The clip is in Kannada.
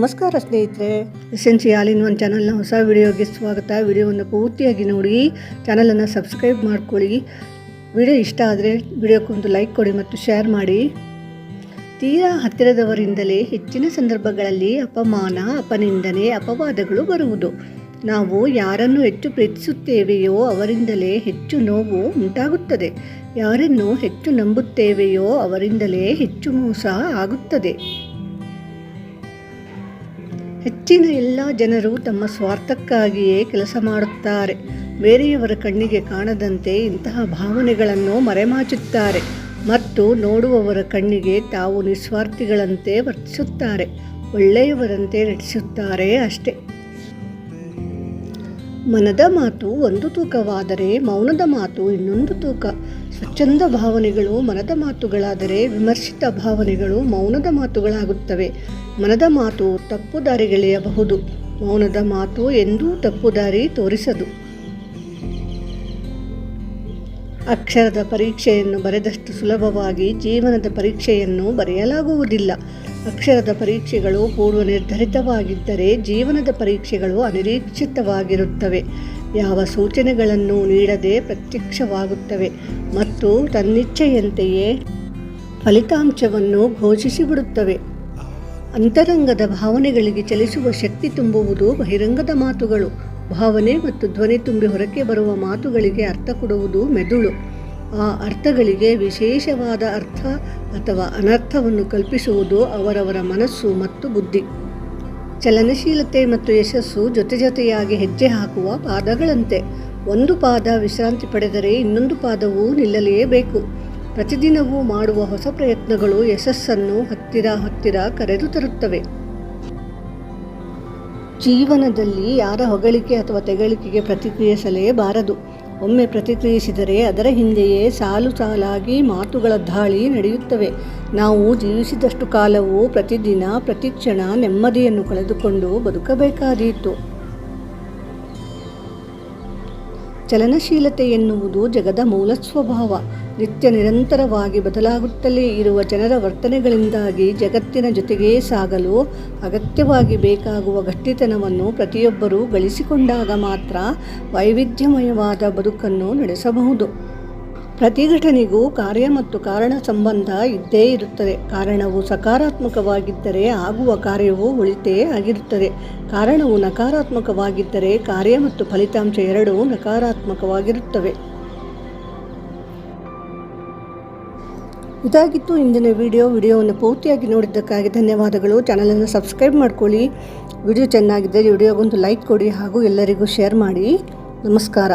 ನಮಸ್ಕಾರ ಸ್ನೇಹಿತರೆ. ಎಸೆನ್ಸಿ ಆಲ್ ಇನ್ ಒನ್ ಚಾನಲ್ನ ಹೊಸ ವಿಡಿಯೋಗೆ ಸ್ವಾಗತ. ವಿಡಿಯೋವನ್ನು ಪೂರ್ತಿಯಾಗಿ ನೋಡಿ, ಚಾನಲನ್ನು ಸಬ್ಸ್ಕ್ರೈಬ್ ಮಾಡ್ಕೊಳ್ಳಿ. ವಿಡಿಯೋ ಇಷ್ಟ ಆದರೆ ವಿಡಿಯೋಕ್ಕೊಂದು ಲೈಕ್ ಕೊಡಿ ಮತ್ತು ಶೇರ್ ಮಾಡಿ. ತೀರಾ ಹತ್ತಿರದವರಿಂದಲೇ ಹೆಚ್ಚಿನ ಸಂದರ್ಭಗಳಲ್ಲಿ ಅಪಮಾನ, ಅಪನಿಂದನೆ, ಅಪವಾದಗಳು ಬರುವುದು. ನಾವು ಯಾರನ್ನು ಹೆಚ್ಚು ಪ್ರೀತಿಸುತ್ತೇವೆಯೋ ಅವರಿಂದಲೇ ಹೆಚ್ಚು ನೋವು ಉಂಟಾಗುತ್ತದೆ. ಯಾರನ್ನು ಹೆಚ್ಚು ನಂಬುತ್ತೇವೆಯೋ ಅವರಿಂದಲೇ ಹೆಚ್ಚು ಮೋಸ ಆಗುತ್ತದೆ. ಹೆಚ್ಚಿನ ಎಲ್ಲ ಜನರು ತಮ್ಮ ಸ್ವಾರ್ಥಕ್ಕಾಗಿಯೇ ಕೆಲಸ ಮಾಡುತ್ತಾರೆ. ಬೇರೆಯವರ ಕಣ್ಣಿಗೆ ಕಾಣದಂತೆ ಇಂತಹ ಭಾವನೆಗಳನ್ನು ಮರೆಮಾಚುತ್ತಾರೆ. ಮತ್ತು ನೋಡುವವರ ಕಣ್ಣಿಗೆ ತಾವು ನಿಸ್ವಾರ್ಥಿಗಳಂತೆ ವರ್ತಿಸುತ್ತಾರೆ. ಒಳ್ಳೆಯವರಂತೆ ನಟಿಸುತ್ತಾರೆ ಅಷ್ಟೇ. ಮನದ ಮಾತು ಒಂದು ತೂಕವಾದರೆ ಮೌನದ ಮಾತು ಇನ್ನೊಂದು ತೂಕ. ಸ್ವಚ್ಛಂದ ಭಾವನೆಗಳು ಮನದ ಮಾತುಗಳಾದರೆ ವಿಮರ್ಶಿತ ಭಾವನೆಗಳು ಮೌನದ ಮಾತುಗಳಾಗುತ್ತವೆ. ಮನದ ಮಾತು ತಪ್ಪು ದಾರಿಗೆಳೆಯಬಹುದು. ಮೌನದ ಮಾತು ಎಂದೂ ತಪ್ಪು ದಾರಿ ತೋರಿಸದು. ಅಕ್ಷರದ ಪರೀಕ್ಷೆಯನ್ನು ಬರೆದಷ್ಟು ಸುಲಭವಾಗಿ ಜೀವನದ ಪರೀಕ್ಷೆಯನ್ನು ಬರೆಯಲಾಗುವುದಿಲ್ಲ. ಅಕ್ಷರದ ಪರೀಕ್ಷೆಗಳು ಪೂರ್ವ ನಿರ್ಧರಿತವಾಗಿದ್ದರೆ ಜೀವನದ ಪರೀಕ್ಷೆಗಳು ಅನಿರೀಕ್ಷಿತವಾಗಿರುತ್ತವೆ. ಯಾವ ಸೂಚನೆಗಳನ್ನು ನೀಡದೆ ಪ್ರತ್ಯಕ್ಷವಾಗುತ್ತವೆ ಮತ್ತು ತನ್ನಿಚ್ಛೆಯಂತೆಯೇ ಫಲಿತಾಂಶವನ್ನು ಘೋಷಿಸಿಬಿಡುತ್ತವೆ. ಅಂತರಂಗದ ಭಾವನೆಗಳಿಗೆ ಚಲಿಸುವ ಶಕ್ತಿ ತುಂಬುವುದು ಬಹಿರಂಗದ ಮಾತುಗಳು. ಭಾವನೆ ಮತ್ತು ಧ್ವನಿ ತುಂಬಿ ಹೊರಕ್ಕೆ ಬರುವ ಮಾತುಗಳಿಗೆ ಅರ್ಥ ಕೊಡುವುದು ಮೆದುಳು. ಆ ಅರ್ಥಗಳಿಗೆ ವಿಶೇಷವಾದ ಅರ್ಥ ಅಥವಾ ಅನರ್ಥವನ್ನು ಕಲ್ಪಿಸುವುದು ಅವರವರ ಮನಸ್ಸು ಮತ್ತು ಬುದ್ಧಿ. ಚಲನಶೀಲತೆ ಮತ್ತು ಯಶಸ್ಸು ಜೊತೆ ಜೊತೆಯಾಗಿ ಹೆಜ್ಜೆ ಹಾಕುವ ಪಾದಗಳಂತೆ. ಒಂದು ಪಾದ ವಿಶ್ರಾಂತಿ ಪಡೆದರೆ ಇನ್ನೊಂದು ಪಾದವು ನಿಲ್ಲಲೇಬೇಕು. ಪ್ರತಿದಿನವೂ ಮಾಡುವ ಹೊಸ ಪ್ರಯತ್ನಗಳು ಯಶಸ್ಸನ್ನು ಹತ್ತಿರ ಹತ್ತಿರ ಕರೆದು ತರುತ್ತವೆ. ಜೀವನದಲ್ಲಿ ಯಾರ ಹೊಗಳಿಕೆ ಅಥವಾ ತೆಗಳಿಕೆಗೆ ಪ್ರತಿಕ್ರಿಯಿಸಲೇಬಾರದು. ಒಮ್ಮೆ ಪ್ರತಿಕ್ರಿಯಿಸಿದರೆ ಅದರ ಹಿಂದೆಯೇ ಸಾಲು ಸಾಲಾಗಿ ಮಾತುಗಳ ದಾಳಿ ನಡೆಯುತ್ತವೆ. ನಾವು ಜೀವಿಸಿದಷ್ಟು ಕಾಲವು ಪ್ರತಿದಿನ, ಪ್ರತಿಕ್ಷಣ ನೆಮ್ಮದಿಯನ್ನು ಕಳೆದುಕೊಂಡು ಬದುಕಬೇಕಾದೀತು. ಚಲನಶೀಲತೆ ಎನ್ನುವುದು ಜಗದ ಮೂಲ ಸ್ವಭಾವ. ನಿತ್ಯ ನಿರಂತರವಾಗಿ ಬದಲಾಗುತ್ತಲೇ ಇರುವ ಜನರ ವರ್ತನೆಗಳಿಂದಾಗಿ ಜಗತ್ತಿನ ಜೊತೆಗೇ ಸಾಗಲು ಅಗತ್ಯವಾಗಿ ಬೇಕಾಗುವ ಗಟ್ಟಿತನವನ್ನು ಪ್ರತಿಯೊಬ್ಬರೂ ಗಳಿಸಿಕೊಂಡಾಗ ಮಾತ್ರ ವೈವಿಧ್ಯಮಯವಾದ ಬದುಕನ್ನು ನಡೆಸಬಹುದು. ಪ್ರತಿ ಘಟನೆಗೂ ಕಾರ್ಯ ಮತ್ತು ಕಾರಣ ಸಂಬಂಧ ಇದ್ದೇ ಇರುತ್ತದೆ. ಕಾರಣವು ಸಕಾರಾತ್ಮಕವಾಗಿದ್ದರೆ ಆಗುವ ಕಾರ್ಯವು ಉಳಿತೇ ಆಗಿರುತ್ತದೆ. ಕಾರಣವು ನಕಾರಾತ್ಮಕವಾಗಿದ್ದರೆ ಕಾರ್ಯ ಮತ್ತು ಫಲಿತಾಂಶ ಎರಡೂ ನಕಾರಾತ್ಮಕವಾಗಿರುತ್ತವೆ. ಇದಾಗಿತ್ತು ಇಂದಿನ ವಿಡಿಯೋ. ವಿಡಿಯೋವನ್ನು ಪೂರ್ತಿಯಾಗಿ ನೋಡಿದ್ದಕ್ಕಾಗಿ ಧನ್ಯವಾದಗಳು. ಚಾನಲನ್ನು ಸಬ್ಸ್ಕ್ರೈಬ್ ಮಾಡ್ಕೊಳ್ಳಿ. ವಿಡಿಯೋ ಚೆನ್ನಾಗಿದ್ದರೆ ವಿಡಿಯೋಗೊಂದು ಲೈಕ್ ಕೊಡಿ ಹಾಗೂ ಎಲ್ಲರಿಗೂ ಶೇರ್ ಮಾಡಿ. ನಮಸ್ಕಾರ.